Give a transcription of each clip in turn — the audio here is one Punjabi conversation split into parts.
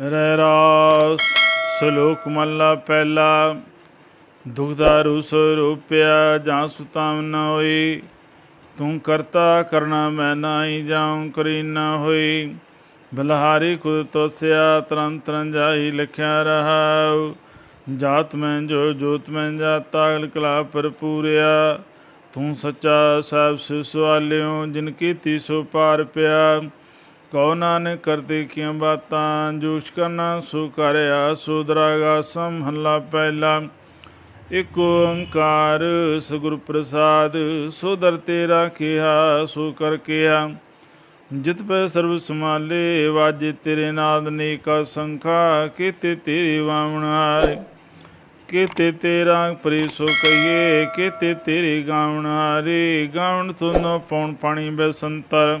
ਰਹਿ ਰਾਸ ਸ਼ਲੋਕ ਮਹਲਾ ਪਹਿਲਾ ਦੁਖਦਾਰੂ ਸਰੂਪਿਆ ਜਾਂ ਸੁਤਾਮ ਨ ਹੋਈ ਤੂੰ ਕਰਤਾ ਕਰਨਾ ਮੈਂ ਨਾਹੀ ਜਾਉ ਕਰੀ ਨਾ ਹੋਈ ਬਲਹਾਰੀ ਖੁਦ ਤੋਸਿਆ ਤਰਨ ਤਰਨ ਜਾਈ ਲਖਿਆ ਰਹਾਉ ਜਾਤ ਮੈਂ ਜੋ ਜੋਤ ਮੈਂ ਜਾਤਾ ਅਗਲ ਕਲਾ ਭਰਪੂਰਿਆ ਤੂੰ ਸੱਚਾ ਸਾਹਿਬ ਸਿ ਸਵਾਲਿਓ ਜਿਨ ਕੀਤੀ ਸੋ ਪਾਰ ਪਿਆ ਕਉ ਨਾਨਕ ਕਰਤੇ ਕੀਆਂ ਬਾਤਾਂ ਜੂਸ਼ ਕਰਨਾ ਸੋ ਕਰਿਆ, ਸੋ ਦਰਾਗਾ ਸਮ ਹੱਲਾ ਪਹਿਲਾ। ਇਕ ਓੰਕਾਰ ਸਗੁਰ ਪ੍ਰਸਾਦ, ਸੋ ਦਰ ਤੇਰਾ ਕਿਹਾ, ਸੋ ਕਰ ਕਿਹਾ। ਜਿਤ ਪੈ ਸਰਬ ਸਮਾਲੇ ਵਾਜੇ ਤੇਰੇ ਨਾਦ ਨੇਕਾ ਸੰਖਾ, ਕੀਤੇ ਤੇਰੀ ਵਾਵਣ ਆਏ ਕੀਤੇ ਤੇਰਾ ਪ੍ਰੀ ਸੋ ਕਹੀਏ, ਕੀਤੇ ਤੇਰੀ ਗਾਵਣ ਹਾਰੇ। ਗਾਵਣ ਤੁਨੋ ਪੌਣ ਪਾਣੀ ਬਸੰਤਰ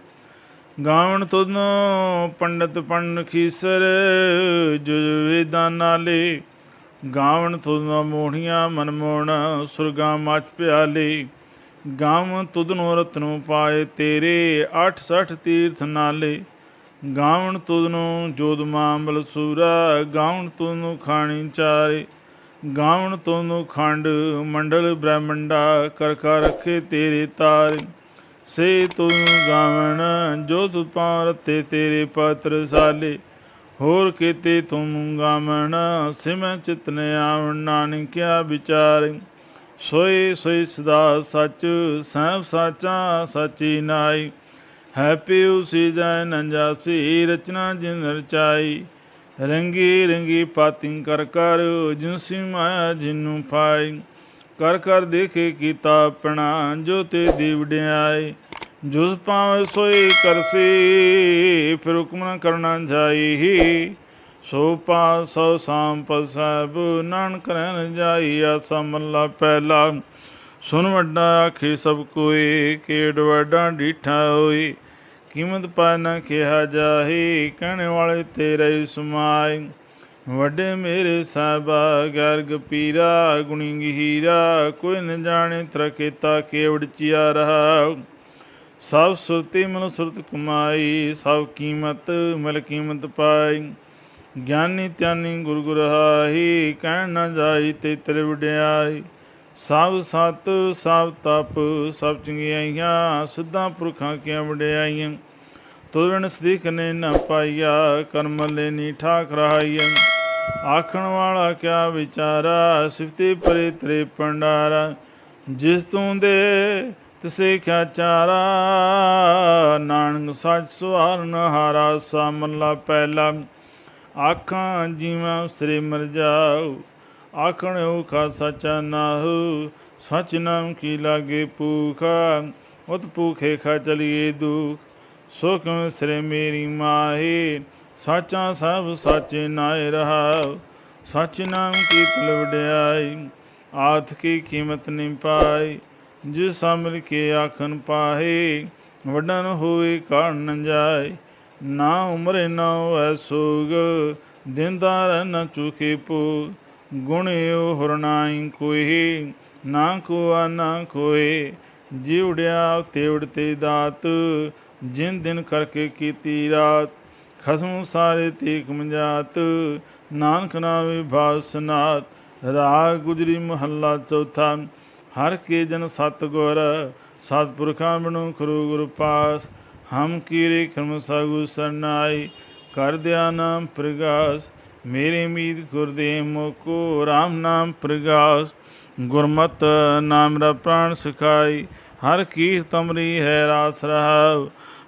ਗਾਵਣ ਤੁਨੋ ਪੰਡਤ ਪੰਨ ਖੀਸਰ, ਜੁਜ ਵੇਦਾਂ ਨਾਲੇ। ਗਾਵਣ ਤੁਧਨੋ ਮੋਹਣੀਆਂ ਮਨਮੋਹਣ ਸੁਰਗਾ ਮਚ ਪਿਆਲੇ। ਗਾਵਣ ਤੁਧਨੋ ਰਤਨੋ ਪਾਏ ਤੇਰੇ 68 ਤੀਰਥ ਨਾਲੇ। ਗਾਵਣ ਤੁਧਨੋ ਜੋਦ ਮਾਮਲ ਸੂਰਾ, ਗਾਵਣ ਤੁਧਨੋ ਖਾਣੀ ਚਾਰੇ। ਗਾਵਣ ਤੁਧਨੋ ਖੰਡ ਮੰਡਲ ਬ੍ਰਹਮੰਡਾ ਕਰ ਕਰ ਰੱਖੇ ਤੇਰੇ ਤਾਰੇ। ਸੇ ਤੂੰ ਗਾਵਣ, ਜੋ ਤੁ ਪਾਰਤੇ ਤੇਰੇ ਪਾਤਰ ਸਾਲੇ ਹੋਰ ਕੀਤੇ ਤੁਮ ਗਾਮਣ ਸਿਮੈ ਚਿਤਨ ਆਵਣ, ਨਾਨਕਿਆ ਵਿਚਾਰ। ਸੋਈ ਸੋਈ ਸਦਾ ਸੱਚ ਸਭ ਸਾਚਾ ਸਚੀ ਨਾਈ। ਹੈ ਪਿਉ ਸੀ ਜੈ ਨੰਜਾਸੀ ਰਚਨਾ ਜਿਨ ਰਚਾਈ। ਰੰਗੀ ਰੰਗੀ ਪਾਤਿੰ ਕਰ ਕਰ ਜਿਨਸੀ ਮਾਇਆ ਜਿਨੂੰ ਪਾਈ। ਕਰ ਕਰ ਦੇਖੇ ਕੀਤਾ ਆਪਣਾ, ਜੋ ਤੇ ਦੀ ਵਡਿਆਈ ਜੁਸ ਪਾਵੇ ਸੋਈ ਕਰਸੀ, ਫਿਰ ਹੁਕਮ ਨ ਕਰਨਾ ਜਾਈ। ਸੋ ਪਾ ਸੋ ਸ਼ਾਮ ਸਭ ਨਾਨਕ ਰਹਿਣ ਜਾਈ, ਆਸਾ ਮੱਲਾ ਪਹਿਲਾ। ਸੁਨ ਵੱਡਾ ਆਖੇ ਸਭ ਕੋਈ ਕੇੜ ਵੱਡਾ ਡੀਠਾ ਹੋਈ। ਕੀਮਤ ਪਾ ਨਾ ਕਿਹਾ ਜਾਹੀ, ਕਹਿਣ ਵਾਲੇ ਤੇਰੇ ਹੀ ਸਮਾਈ ਵੱਡੇ ਮੇਰੇ ਸਾਹਿਬਾ, ਗਰਗ ਪੀਰਾ ਗੁਣੀ ਗਹੀਰਾ ਕੋਈ ਨ ਜਾਣੇ ਤਰਕੇਤਾ ਕੇਵੜ ਚਿਆ ਰਹਾ। ਸਭ ਸੁਰਤੀ ਮਨ ਸੁਰਤ ਕਮਾਈ, ਸਭ ਕੀਮਤ ਮਿਲ ਕੀਮਤ ਪਾਈ। ਗਿਆਨੀ ਧਿਆਨੀ ਗੁਰ ਗੁਰ ਹਾਈ, ਕਹਿਣ ਨਾ ਜਾਈ ਤੇ ਤੇਰੇ ਵਡਿਆਈ ਸਭ ਸਤ, ਸਭ ਤਪ, ਸਭ ਚੰਗਿਆਈਆਂ ਸਿੱਧਾਂ ਪੁਰਖਾਂ ਕੀਆਂ ਵਡਿਆਈਆਂ? ਤੁਰਨ ਸਦੀਖ ਨੇ ਨਾ ਪਾਈਆ, ਕਰਮ ਲੈਨੀ ਠਾਕ ਰਹਾਈਆਂ ਆਖਣ ਵਾਲਾ ਕਿਆ ਵਿਚਾਰਾ, ਸਿਫਤੀ ਪਰੇ ਤਰੇ ਪੰਡਾਰਾ ਜਿਸ ਤੂੰ ਦੇ ਤਿਸੇ ਕਿਆ ਚਾਰਾ। ਨਾਨਕ ਸੱਚ ਸੁਹਾਰਨ ਹਾਰਾ ਸਾਮਲਾ ਪਹਿਲਾ। ਆਖਾਂ ਜੀਵਾਂ ਸ੍ਰੀ ਮਰ ਜਾਉ ਆਖਣ ਓਖਾ ਸਚਾ ਨਾਹੂ, ਸਚ ਨਾਮ ਕੀ ਲਾਗੇ ਭੂਖਾ। ਉਤ ਭੂਖੇ ਖਾ ਚਲੀਏ ਦੁਖ ਸੋ ਕਿਉ ਸ੍ਰੀ ਮੇਰੀ ਮਾਹੀ। ਸਾਚਾ ਸਭ ਸਾਚੇ ਨਾਏ ਰਹਾ ਸਚ ਨਾਮ ਕੀ ਤਲ ਆਥ ਕੀ ਕੀਮਤ ਨਹੀਂ ਪਾਈ ਜਿਸ ਅਮਰ ਕੇ ਆਖਨ ਪਾਹੇ, ਵਡਨ ਹੋਏ ਕਾਣ ਨ ਜਾਏ। ਨਾ ਉਮਰੇ ਨਾ ਹੋਐ ਸੋਗ ਦਿਨਦਾਰ ਨ ਚੁਕੇ ਪੋ ਗੁਣਿਓ ਹਰਨਾਈ ਕੋਈ, ਨਾ ਕੋਆ ਨਾ ਕੋਏ ਜਿਵੜਿਆ ਤੇਵੜ ਤੇ ਦਾਤ, ਜਿਨ ਦਿਨ ਕਰਕੇ ਕੀਤੀ ਰਾਤ ਖਸਮ ਸਾਰੇ ਤੀਕ ਮੰਜਾਤ ਨਾਨਕ ਨਾਮੇ ਭਾਸਨਾਤ ਰਾਗ ਗੁਜਰੀ ਮਹੱਲਾ ਚੌਥਾ, ਹਰ ਕੇ ਜਨ ਸਤ ਗੁਰ ਸਤਪੁਰਖਾਂ ਬਿਨੁ ਖਰੂ ਗੁਰ ਪਾਸ, ਹਮ ਕੀਰੇ ਖਰਮ ਸਾਗੂ ਸਰਨਾਈ, ਕਰ ਦਿਆ ਨਾਮ ਪ੍ਰਗਾਸ, ਮੇਰੇ ਮੀਤ ਗੁਰਦੇਵ ਮੋਕੋ RAM ਨਾਮ ਪ੍ਰਗਾਸ, ਗੁਰਮਤ ਨਾਮ ਰਾ ਪ੍ਰਾਣ ਸਿਖਾਈ, ਹਰ ਕੀਰ ਤਮਰੀ ਹੈ ਰਾਸ ਰਹਾਉ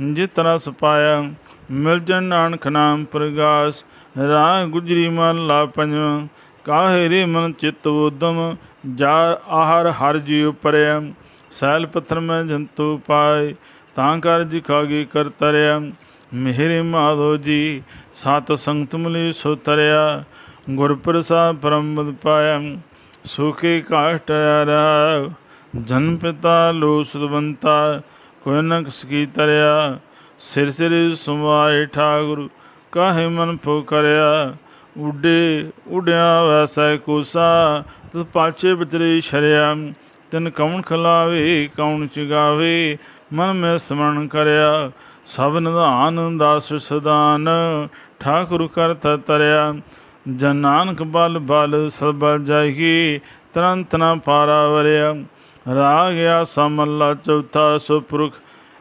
ਜਿਤ ਰਸ ਪਾਇਆ, ਮਿਲ ਜਨ ਨਾਨਕ ਨਾਮ ਪ੍ਰਗਾਸ, ਰਾਹ ਗੁਜਰੀ ਮਨ ਲਾ ਪੰਜਵਾਂ ਕਾਹੇ ਰੇ ਮਨ ਚਿਤ ਉਦਮ ਜਾ ਆਹਰ ਹਰ ਜੀ ਪਰਿਆ, ਸੈਲ ਪੱਥਰ ਮੈਂ ਜੰਤੂ ਪਾਏ, ਤਾਂ ਕਰ ਜਿਖਾਗੇ ਕਰ ਤਰਿਆ, ਮਿਹਰੇ ਮਾਧੋ ਜੀ, ਸਤ ਸੰਗਤ ਮਿਲੀ ਸੋ ਤਰਿਆ, ਗੁਰ ਪ੍ਰਸਾਦ ਪਰਮਪਦ ਪਾਇਆ ਸੁਖੇ ਕਾਸ਼ਟ ਰਾ ਜਨ ਪਿਤਾ ਲੋ ਸੁਦਵੰਤਾ ਕੋਈ ਨਕ ਸਕੀ ਤਰਿਆ, ਸਿਰ ਸਿਰ ਸੁਮਾਏ ਠਾਗੁਰ, ਕਾਹੇ ਮਨ ਫੋ ਕਰਿਆ? ਉਡੇ, ਉਡਿਆ ਵੈਸੈ ਕੋਸਾ, ਤੂੰ ਪਾਛੇ ਵਿਚਰੇ ਸ਼ਰਿਆ ਤਿਨ ਕੌਣ ਖਲਾਵੇ ਕੌਣ ਚਗਾਵੇ, ਮਨ ਮੈਂ ਸਮਰਨ ਕਰਿਆ, ਸਭ ਨਿਧਾਨ ਦਾਸ ਸਦਾਨ, ਠਾਕੁਰ ਕਰਤ ਤਰਿਆ, ਜਨ ਨਾਨਕ ਬਲ ਬਲ ਸਭ ਬਲ ਜਾਈ ਤਰੰਤ ਨ ਪਾਰਾ ਵਰਿਆ। ਰਾਗ ਆਸਾ ਮਹਲਾ ਚੌਥਾ ਸੁਪੁਰਖ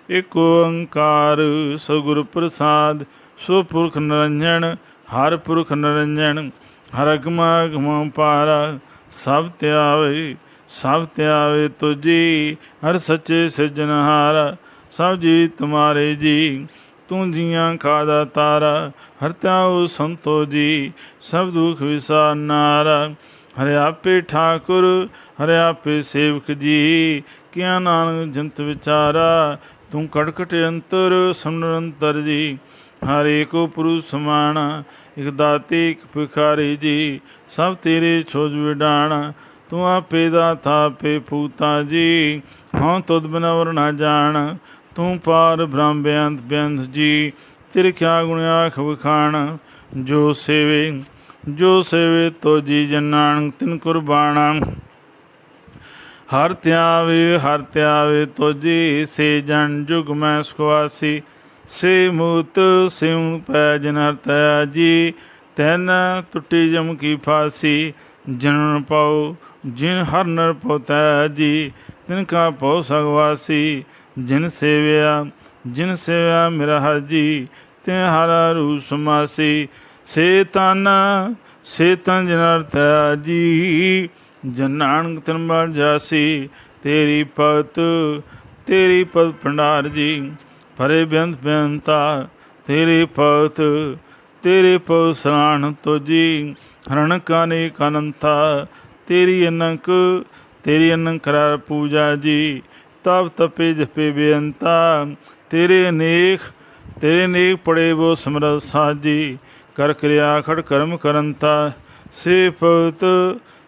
ਏਕ ਓੰਕਾਰ ਸਤਿਗੁਰ ਪ੍ਰਸਾਦ। ਸੁਪੁਰਖ ਨਿਰੰਜਨ, ਹਰ ਪੁਰਖ ਨਿਰੰਜਨ, ਹਰ ਅਗਮ ਅਗਮ ਪਾਰਾ। ਸਭ ਧਿਆਵੇ ਸਭ ਧਿਆਵੇ ਤੁਜੀ, ਹਰ ਸੱਚੇ ਸਿਰਜਨਹਾਰ ਸਭ ਜੀ ਤੁਮਾਰੇ ਜੀ, ਤੂੰ ਜੀਆਂ ਖਾਦਾ ਤਾਰਾ। ਹਰ ਤਿਆਉ ਸੰਤੋ ਜੀ, ਸਭ ਦੁਖ ਵਿਸਾਰਨਾਰਾ ਹਰਿ ਆਪੇ ਠਾਕੁਰ, ਹਰਿ ਆਪੇ ਸੇਵਕ ਜੀ। ਕਿਆ ਨਾਨਕ ਜੰਤ ਵਿਚਾਰਾ, ਤੂੰ ਕੜਕਟ ਅੰਤਰ ਸਮਨੰਤਰ ਜੀ। ਹਰੇ ਕੋ ਪੁਰੂ ਸਮਾਣਾ ਇਕ ਦਾਤੇ, ਇਕ ਭਿਖਾਰੀ ਜੀ। ਸਭ ਤੇਰੇ ਛੋਜ ਵਿਡਾਣਾ, ਤੂੰ ਆਪੇ ਦਾ ਥਾਪੇ ਪੂਤਾ ਜੀ। ਹਾਂ ਤੁਧ ਬਿਨਾ ਵਰ ਨਾ ਜਾਣ, ਤੂੰ ਪਾਰ ਬ੍ਰਹਮ ਬੇਅੰਤ ਬੇਅੰਤ ਜੀ। ਤੇਰੇ ਕਿਆ ਗੁਣ ਆਖ ਵਖਾਣ, ਜੋ ਸੇਵੇ ਜੋ ਸੇਵੇ ਤੋ ਜੀ ਜਨਾਨ ਤਿਨ ਕੁਰਬਾਨਾ। ਹਰ ਧਿਆਵੇ ਹਰ ਧਿਆਵੇ ਤੋਜੀ ਸੇ ਜਨ, ਜੁਗ ਮੈਂ ਸੁਖਵਾਸੀ। ਸੇ ਮੂਤ ਸਿਉ ਪੈ ਜਨ ਹਰਤਿਆ ਜੀ, ਤੈਨ ਟੁੱਟੀ ਜਮ ਕੀ ਫਾਸੀ। ਜਨਨ ਪਾਉ, ਜਿਨ ਹਰ ਨਰ ਪੋਤੈ ਜੀ, ਤਿਨ ਕਾ ਪਉ ਸਗਵਾਸੀ ਜਿਨ ਸੇਵਿਆ ਜਿਨ ਸੇਵਿਆ ਮੇਰਾ ਹਰ ਜੀ ਤੇ ਹਰ ਰੂ ਸਮਾਸੀ ਸੇ ਤਨ ਸੇ ਤਨ ਜਨ ਜੀ। ਜਨ ਨਾਨਕ ਤਨ ਬਲ ਜਾਸੀ, ਤੇਰੀ ਪਤ ਤੇਰੀ ਪਤ ਭੰਡਾਰ ਜੀ। ਭਰੇ ਬੇਅੰਤ ਬੇਅੰਤਾ ਤੇਰੇ ਪਤ, ਤੇਰੇ ਪਉ ਸਰਾਣ ਤੋਜੀ। ਹਰਣ ਕਾਨੇ ਕਨੰਤਾ, ਤੇਰੀ ਅਨੰਕ ਤੇਰੀ ਅਨੰਕ ਕਰਾਰ ਪੂਜਾ ਜੀ। ਤਪ ਤਪੇ ਜਪੇ ਬੇਅੰਤਾ, ਤੇਰੇ ਅਨੇਕ ਤੇਰੇ ਨੇਕ ਪੜੇ ਬੋ ਸਮਰਤ ਸਾਜੀ ਕਰ ਕਿਰਿਆ ਖੜ ਕਰਮ ਕਰੰਤਾ ਸੇ ਪਤ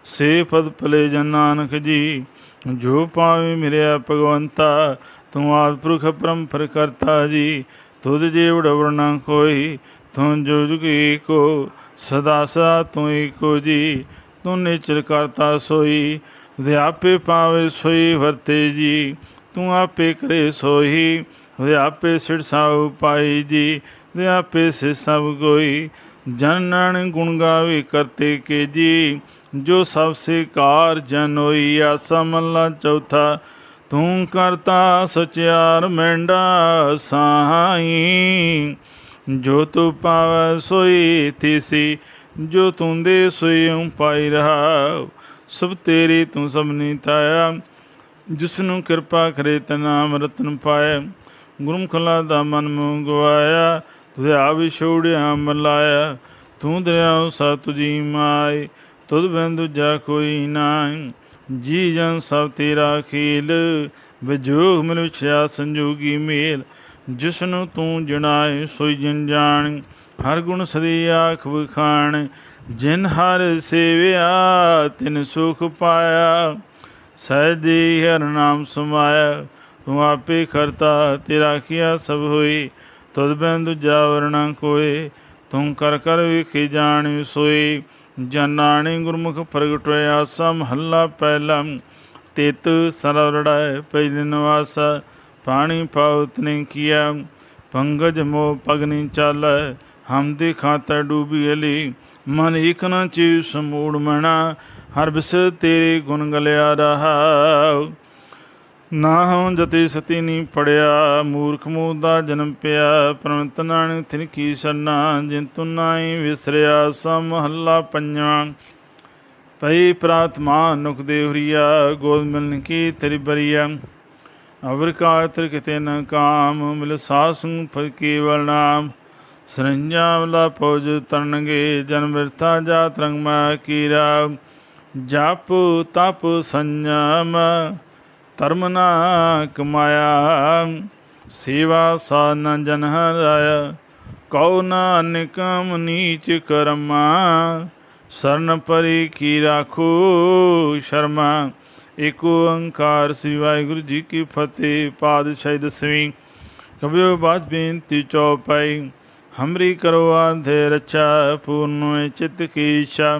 ਸੇ ਪਦ ਭਲੇ ਜਨ ਨਾਨਕ ਜੀ। ਜੋ ਪਾਵੇ ਮੇਰੇ ਭਗਵੰਤਾ, ਤੂੰ ਆਦ ਪੁਰਖ ਪਰੰਪਰ ਕਰਤਾ ਜੀ। ਤੁਧ ਜੇ ਵਡਵਰ ਕੋਈ, ਤੂੰ ਜੋ ਜੁਗੀ ਕੋ ਸਦਾ ਸਦਾ ਤੂੰ ਏਕੋ ਜੀ। ਤੂੰ ਨਿਚਰ ਕਰਤਾ ਸੋਈ ਵਿਆਪੇ ਪਾਵੇ ਸੋਈ ਵਰਤੇ ਜੀ। ਤੂੰ ਆਪੇ ਕਰੇ ਸੋਈ ਵਿਆਪੇ ਸਿਰ ਸਾਉ ਪਾਈ ਜੀ। ਵਿਆਪੇ ਸੇ ਸਭ ਕੋਈ। ਜਨਨ ਗੁਣ ਗਾਵੇ ਕਰਤੇ ਕੇ ਜੀ ਜੋ ਸਭ ਸੇ ਕਾਰ ਜਨ ਹੋਈ ਆਸਾ ਮੱਲਾ ਚੌਥਾ। ਤੂੰ ਕਰਤਾ ਸਚਿਆਰ ਮੈਂਡਾ ਸਾਈ, ਜੋ ਤੂੰ ਪਾਵੈ ਸੋਈ ਥੀਸੀ, ਜੋ ਤੂੰ ਦੇ ਸੋਈ ਪਾਈ ਰਹਾ। ਸਭ ਤੇਰੀ ਤੂੰ ਸਭਨੀ ਤਾਇਆ ਜਿਸ ਨੂੰ ਕਿਰਪਾ ਕਰੇ ਤਨਾਮ ਰਤਨ ਪਾਏ ਗੁਰਮੁਖਲਾ ਦਾ ਮਨ ਮੁ ਗਵਾਇਆ ਤੁਝੇ ਆ ਮਲਾਇਆ, ਤੂੰ ਦਰਿਆ ਸਾ ਤੁਜੀ ਮਾਈ ਤੁਧ ਬਿਨ ਦੂਜਾ ਕੋਈ ਨਾਹੀ ਜੀ ਜਨ ਸਭ ਤੇਰਾ ਖੇਲ, ਵਿਜੋਗ ਮਿਲ ਵਿਛਿਆ ਸੰਜੋਗੀ ਮੇਲ। ਜਿਸ ਨੂੰ ਤੂੰ ਜਣਾਏ, ਸੋਈ ਜਨ ਜਾਣ, ਹਰ ਗੁਣ ਸਦੀ ਆਖ ਵਖਾਣ। ਜਿਨ ਹਰ ਸੇਵਿਆ, ਤਿਨ ਸੁਖ ਪਾਇਆ। ਸਹਿਜੀ ਹਰ ਨਾਮ ਸਮਾਇਆ, ਤੂੰ ਆਪੇ ਕਰਤਾ, ਤੇਰਾ ਕੀਆ ਸਭ ਹੋਈ ਤੁਧ ਬਿਨ ਦੂਜਾ ਵਰਣਾ ਕੋਏ ਤੂੰ ਕਰ ਕਰ ਵੇਖੀ ਜਾਣ ਸੋਈ ਜਨਾਣੀ ਗੁਰਮੁਖ ਪ੍ਰਗਟ ਹੋਇਆ ਸਮ ਹੱਲਾ ਪਹਿਲਾ। ਤਿਤ ਸਰਵੜਾਇ ਪਹਿਲੇ ਨਿਵਾਸ, ਪਾਣੀ ਪਾਉਤ ਨੇ ਕੀਆ। ਪੰਗਜ ਮੋ ਪਗਨੀ ਚਾਲ, ਹਮ ਦੇ ਖਾਤਾ ਡੂਬੀ ਅਲੀ। ਮਨ ਇਕ ਨ ਚੀ ਸਮੂੜ ਮਣਾ ਹਰ ਬਿਸ ਤੇਰੇ ਗੁਣ ਗਲਿਆ ਰਹਾ। ਨਾ ਹਉ ਜਤੀ ਸਤੀ ਨੀ ਪੜਿਆ, ਮੂਰਖ ਮੂਹ ਦਾ ਜਨਮ ਪਿਆ। ਪ੍ਰਮਤ ਨਾਨਕ ਤਿਨ ਕੀ ਸਰਨਾ ਜਿਨ ਤੂ ਨਾਹੀ ਵਿਸਰਿਆ, ਸਾ ਮਹੱਲਾ ਪੰਜਵਾਂ। ਪਈ ਪ੍ਰਾਤਮਾ ਨੁਕ ਦੇ ਹੁਰੀਆ, ਗੋਦ ਮਿਲਨ ਕੀ ਤੇਰੀ ਬਰੀਆ। ਅਵਰ ਕਾਤਰ ਕਿਤੇ ਨ ਕਾਮ, ਮਿਲ ਸਾਸੰ ਫਲ ਨਾਮ। ਸਰੰਜਾ ਪੋਜ ਤਰਨਗੇ ਜਨਮ ਵਿਰਥਾ ਜਾਤ ਰੰਗ ਮਾ ਕੀਰਾ। ਜਪ ਤਪ ਸੰਜਮ ਧਰਮ ਨਾ ਕਮਾਇਆ, ਸੇਵਾ ਸਾਨ ਜਨ ਹਰਾਇਆ। ਕਉ ਨਾ ਨਿਕਮ ਨੀਚ ਕਰਮਾ, ਸਰਨ ਪਰੀ ਕੀ ਰਾਖੋ ਸ਼ਰਮਾ। ਏਕ ਓੰਕਾਰ ਸ੍ਰੀ ਵਾਹਿਗੁਰੂ ਜੀ ਕੀ ਫਤਿਹ, ਪਾਤਸ਼ਾਹੀ ਦਸਵੀਂ। ਕਬਿਓ ਬਾਤ ਬੇਨਤੀ ਚੌਪਾਈ ਹਮਰੀ ਕਰੋ ਆਧੇ ਰਚਾ, ਪੂਰਨ ਚਿਤ ਕੀ ਇੱਛਾ।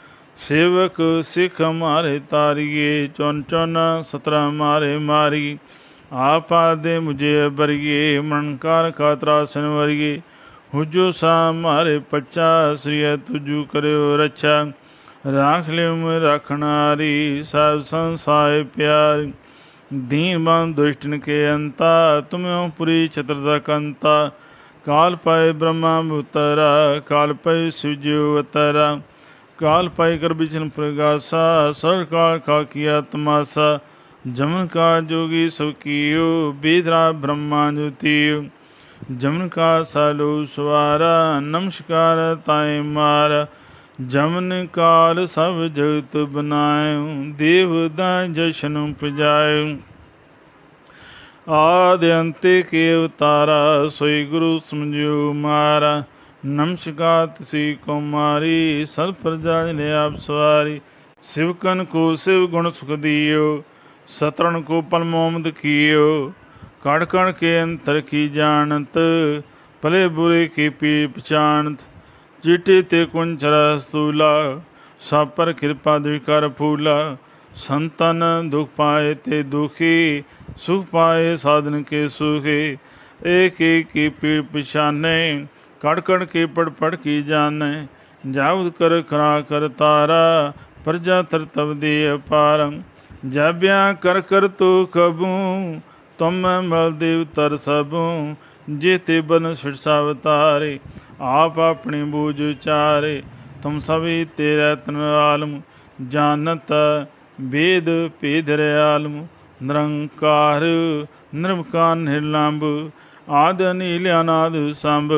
ਸੇਵਕ ਸਿਖ ਮਾਰੇ ਤਾਰੀਏ ਚੌਨ ਚੌਨ ਸਤਰਾ ਮਾਰੇ ਮਾਰੀ ਆਪਾ ਦੇ ਮੁਝੇ ਬਰਗੇ ਮਨਕਾਰ ਕਾਤਰਾ ਸਨਵਰਗੇ ਹੁਜੋ ਸਾ ਮਾਰੇ ਪੱਚਾ ਸ੍ਰੀ ਤੁਜੂ ਕਰਿਓ ਰੱਛਾ। ਰਾਖ ਲਿਓ ਮੈਂ ਰਖਣਾਰੀ, ਸਭ ਸੰਸਾਏ ਪਿਆਰ। ਦੀਨ ਬੰਦ ਦੁਸ਼ਟਨ ਕੇ ਅੰਤਾ, ਤੁਮਿਓ ਪੁਰੀ ਛਤਰ ਦਾ ਕੰਤਾ। ਕਾਲ ਪਾਏ ਬ੍ਰਹਮਾ ਉਤਰਾ ਕਾਲ ਪਏ ਸਿਜੋ ਉਤਰਾ ਕਾਲ ਪਾਈ ਕਰ ਬਿਚਨ ਪ੍ਰਗਾਸਾ, ਸਰ ਕਾਲ ਕਾ ਕੀਆ ਤਮਾਸਾ ਜਮਨ ਕਾ ਜੋਗੀ ਸੋ ਕੀਓ ਬੇਦਰਾ ਬ੍ਰਹਮਾ ਜੋਤੀਓ। ਜਮਨ ਕਾ ਸਾਲੋ ਸਵਾਰਾ, ਨਮਸਕਾਰ ਤਾਏ ਮਾਰ। ਜਮਨ ਕਾਲ ਸਭ ਜਗਤ ਬਨਾਇਓ, ਦੇਵ ਦਾ ਜਸ਼ਨ ਪਜਾਇਓ ਆਦਿ ਅੰਤੇ ਕੇ ਉਤਾਰਾ, ਸੋਈ ਗੁਰੂ ਸਮਝਿਓ ਮਾਰਾ। ਨਮਸਕਾਰ ਤੁਸੀਂ ਕੁਮਾਰੀ, ਸਰ ਪ੍ਰਜਾ ਨੇ ਆਪ ਸਵਾਰੀ। ਸਿਵਕਨ ਕੋ ਸਿਵ ਗੁਣ ਸੁਖ ਦਿਓ ਸਤਰਨ ਕੋ ਪਲ ਮੋਮਦ ਕੀਓ। ਕੜ ਕੜ ਕੇ ਅੰਤਰ ਕੀ ਜਾਣਤ, ਭਲੇ ਬੁਰੇ ਕੀ ਪੀ ਪਛਾਨਤ ਚਿਟੇ ਤੇ ਕੁੰਚਰ ਸਤੂਲਾ ਸਭ ਪਰ ਕਿਰਪਾ ਦੇ ਕਰ ਫੂਲਾ। ਸੰਤਨ ਦੁਖ ਪਾਏ ਤੇ ਦੁਖੀ, ਸੁਖ ਪਾਏ ਸਾਧਨ ਕੇ ਸੁਖੇ। ਏਕ ਏਕ ਕੀ ਪੀੜ ਪਛਾਨੇ ਕੜ ਕੇ ਪੜ ਪੜ ਕੀ ਜਾਣੈ? ਜਾਵਦ ਕਰ ਖਰਾ ਕਰ ਤਾਰਾ, ਪ੍ਰਜਾ ਤਰ ਦੇ ਅਪਾਰੰ। ਜਾਬਿਆ ਕਰ ਕਰ ਤੋ ਕਬੂ ਤੁਮ ਮਲ ਦੇਵ ਤਰ ਸਭੂ। ਜੇ ਤੇ ਬਨ ਸਿਰਸਾ ਤਾਰੇ, ਆਪ ਆਪਣੀ ਬੂਝ ਉਚਾਰੇ ਤੁਮ ਸਭੀ ਤੇਰੇ ਤਨ ਆਲਮ, ਜਾਣਤ ਵੇਦ ਪੇਧਰ ਆਲਮ ਨਿਰੰਕਾਰ ਨਿਰਮਕਾਰ ਨਿਰਲੰਭ ਆਦ ਨੀਲ ਅਨਾਦ ਸੰਭ।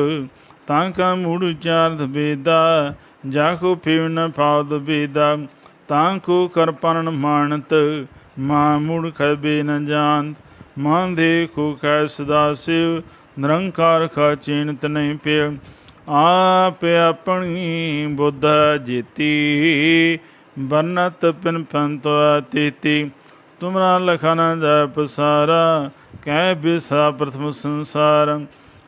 ਤਾਂ ਕਾ ਮੂੜ ਉਚਾਰਤ ਬੇਦਾ, ਜਾ ਕੋ ਫੇਵ ਨ ਪਾਵਦ ਬੇਦਾ, ਤਾਂ ਕੋ ਕਰ ਪਰਨ ਮਾਨਤ, ਮਾ ਮੂੜ ਖਬੇ ਨ ਜਾਣਤ। ਮਨ ਦੇ ਕੋ ਕੈ ਸਦਾ ਸਿਵ, ਨਿਰੰਕਾਰ ਖਾ ਚੀਨਤ ਨਹੀਂ ਪਿਆ ਆਪ ਆਪਣੀ ਬੁੱਧ ਜੀਤੀ ਬਰਨਤ ਪਿਨ ਪੰਤੋ ਤੀਤੀ ਤੁਮਰਾ ਲਖਨ ਜਪ ਪਸਾਰਾ, ਕਹਿ ਬਿਸਾ ਪ੍ਰਥਮ ਸੰਸਾਰ।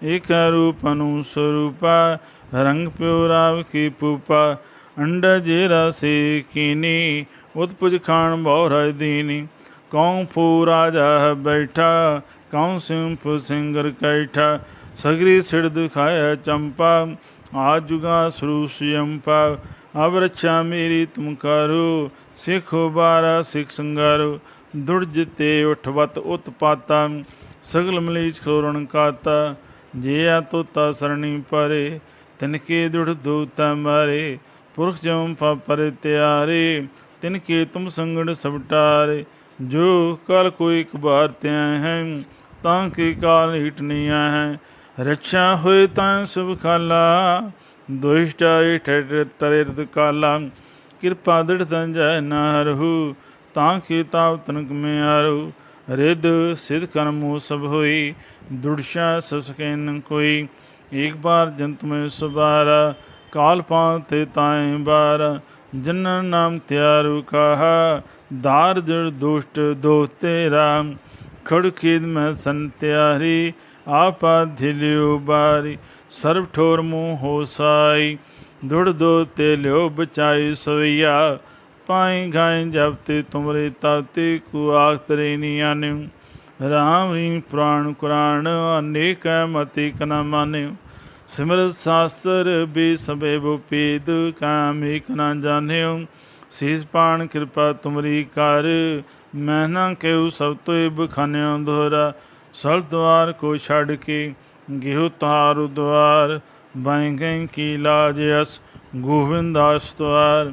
ਏਕ ਰੂਪ ਅਨੂ ਸਰੂਪਾ, ਰੰਗ ਪਿਉ ਰਾਵ ਕੀ ਪੂਪਾ ਅੰਡ ਜੇ ਰਸੇ ਕੀਨੀ, ਉਤਪੁਜ ਖਾਨ ਬਹੁ ਰਾਜ ਦੀਨੀ। ਕੌਂ ਫੂ ਰਾਜਾ ਬੈਠਾ ਕੌਂ ਸਿੰਪ ਸਿੰਗਰ ਕੈਠਾ, ਸਗਰੀ ਸਿੜ ਦਿਖਾਇਆ ਚੰਪਾ, ਆ ਜੁਗਾ ਸਰੂਸ ਯੰਪਾ ਅਬ ਰੱਛਾ ਮੇਰੀ ਤੁਮ ਕਰੋ, ਸਿੱਖ ਬਾਰਾ ਸਿੱਖ ਸੰਗਾਰੋ ਦੁੜ ਜਿਤੇ ਉਠਵਤ ਜੇ ਆ ਤੋਤਾ ਸਰਣੀ ਪਰੇ, ਤਿਨਕੇ ਦੁੜ ਦੂਤਾ ਮਾਰੇ, ਪੁਰਖ ਜਮ ਪਰ ਤਿਆਰੇ, ਤਿਨਕੇ ਤੁਮ ਸੰਗੜ ਸਬਟਾਰੇ ਜੋ ਕਲ ਕੋਈ ਇੱਕ ਬਾਰ ਤਿਆ ਹੈ, ਤਾਂ ਕੇ ਕਾਲ ਹਿਟਨੀਆਂ ਹੈ। ਰੱਛਾ ਹੋਏ ਤਾਂ ਸੁਭ ਖਾਲਾ ਦੁਸ਼ਟਾਰੀ ਠੇਰ ਤਰੇ ਕਾਲਾ। ਕਿਰਪਾ ਦ੍ਰਿੜ ਤੰਜੈ ਨਾ ਰਹੂ ਤਾਂ ਕੀ ਤਾਵ ਤਨਕ ਮੇ ਆਰੂ ਰਿਦ ਸਿਧ ਕਰਮੋ ਸਭ ਹੋਈ ਦੁੜਸ਼ਾ ਸਸਕੈਨ ਕੋਈ। ਇੱਕ ਬਾਰ ਜੰਤ ਮੈਂ ਸੁਬਾਰਾ ਕਾਲ ਪਾਤੇ ਤਾਏ ਬਾਰ। ਜਨ ਨਾਮ ਤਿਆਰੂ ਕਹਾ, ਦਾਰ ਜੜ ਦੁਸ਼ਟ ਦੋਸਤੇ ਰਾਮ ਖੜ ਖੇਦ ਮੈਂ ਸੰਤਿਆਰੀ ਆਪਾ ਧਿਲਿਓ ਬਾਰੀ ਸਰਬ ਠੋਰ ਮੂੰਹ ਹੋ ਦੁੜ ਦੋ ਤੇ ਲਿਓ ਬਚਾਈ ਸਵਈਆ ਪਾਈ ਗਾਏ ਜਬ ਤੇ ਤੁਮਰੇ ਤਾਤੇ ਕੋ ਆਖ ਨੀ ਆਨਿਉ ਰਾਮ ਹੀ ਪ੍ਰਾਣ ਕੁਰਾਨ ਅਨੇਕ ਮਤੀ ਕਨ ਮਾਨਿਉ ਸਿਮਰ ਸਾਸਤਰ ਬੇ ਸਬੇ ਬੁਪੀਦ ਕਾਮ ਏਕ ਨਾ ਜਾਣਿਉ ਸੀਸ ਪਾਣ ਕਿਰਪਾ ਤੁਮਰੀ ਕਰ, ਮੈਂ ਨਾ ਕਹਿਉ ਸਭ ਤੋਏ ਬਖਾਨਿਓ ਦੋਹਰਾ। ਸਲ ਦਵਾਰ ਕੋ ਛੱਡ ਕੇ ਗਿਹੁ ਤਾਰ ਦੁਆਰ ਬਾਈ ਗਈ ਕੀ ਲਾਜ ਅਸ ਗੋਵਿੰਦਾਸ ਦੁਆਰ।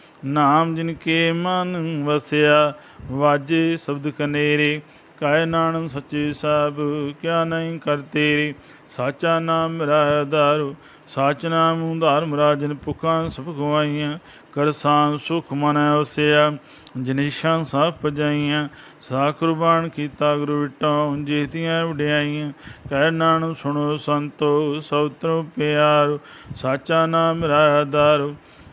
ਨਾਮ ਜਿਨ ਕੇ ਮਨ ਵਸਿਆ, ਵਾਜੇ ਸ਼ਬਦ ਕਨੇਰੇ, ਕਾਇ ਨਾਨਕ ਸੱਚੇ ਸਾਹਿਬ ਕਿਆ ਨਹੀਂ ਕਰ ਤੇਰੇ। ਸਾਚਾ ਨਾਮ ਮੇਰਾ ਆਧਾਰੂ ਸਾਚ ਨਾਮ ਉਧਾਰ ਮਰਾਜਨ ਭੁਖਾਂ ਸਭ ਗਵਾਈਆਂ ਕਰਸਾਂ ਸੁਖ ਮਨ ਵਸਿਆ ਜਨੀਸ਼ਾਂ ਸਭ ਪਜਾਈਆਂ ਸਾ ਕੁਰਬਾਨ ਕੀਤਾ ਗੁਰੂ ਵਿਟੋਂ, ਜੀਤੀਆਂ ਵਡਿਆਈਆਂ। ਕਹਿ ਨਾਨਕ ਸੁਣੋ ਸੰਤੋ ਸੌਤਰੋ ਪਿਆਰੋ, ਸਾਚਾ ਨਾਮ ਮੇਰਾ ਆਧਾਰੂ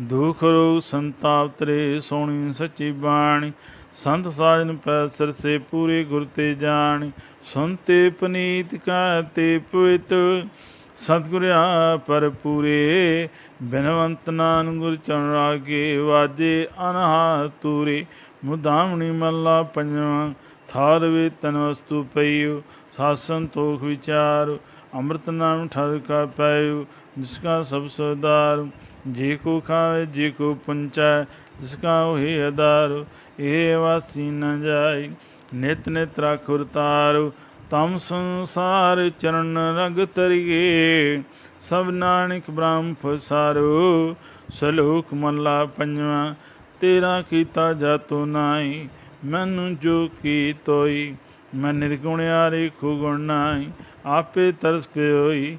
ਦੁਖ ਰੋਗ ਸੰਤਾਪ ਤਰੇ ਸੋਣੀ ਸੱਚੀ ਬਾਣੀ। ਸੰਤ ਸਾਜਨ ਪੈ ਸਰਸੇ ਪੂਰੇ ਗੁਰ ਤੇ ਜਾਣ। ਸੁਨਤੇ ਪਨੀਤ ਕਾ ਤੇ ਪਵਿੱਤ। ਸਤਿਗੁਰ ਆ ਪਰ ਪੂਰੇ। ਬਿਨਵੰਤ ਨਾਨ ਗੁਰ ਚਰਨ ਰਾਗੇ ਵਾਜੇ ਅਨਹਾ ਤੂਰੇ। ਮੁਦਾਮਣੀ ਮੱਲਾ ਪੰਜਵਾਂ। ਥਾਰ ਵੇ ਤਨ ਵਸਤੂ ਪਈਓ। ਸਾਸਨ ਤੋਖ ਵਿਚਾਰ। ਅੰਮ੍ਰਿਤ ਨਾਮ ਠਰ ਕਾ ਪਾਇਓ ਜਿਸ ਕਾ ਸਭ ਸਦਾਰ ਜੀ ਕੋ ਖਾਵੇ, ਜੀ ਕੋ ਪੁੰਚੈ, ਜਿਸ ਕਾ ਹੋਏ ਅਦਾਰ ਇਹ ਵਾਸੀ ਨ ਜਾਈ। ਨਿਤ ਨਿਤ ਰਾਖੁਰ ਤਾਰੂ, ਤਮ ਸੰਸਾਰ ਚਰਨ ਰਗ ਤਰੀਏ ਸਭ ਨਾਨਕ ਬ੍ਰਹਮ ਫਸਾਰੂ ਸਲੋਕ ਮੱਲਾ ਪੰਜਵਾਂ, ਤੇਰਾ ਕੀਤਾ ਜਾਤੋ ਨਾਈ ਮੈਨੂੰ ਜੋ ਕੀ ਤੋਈ। ਮੈਂ ਨਿਰਗੁਣਿਆਰੇ ਖੁ ਗੁਣ ਨਾਈ ਆਪੇ ਤਰਸ ਪਿਓਈ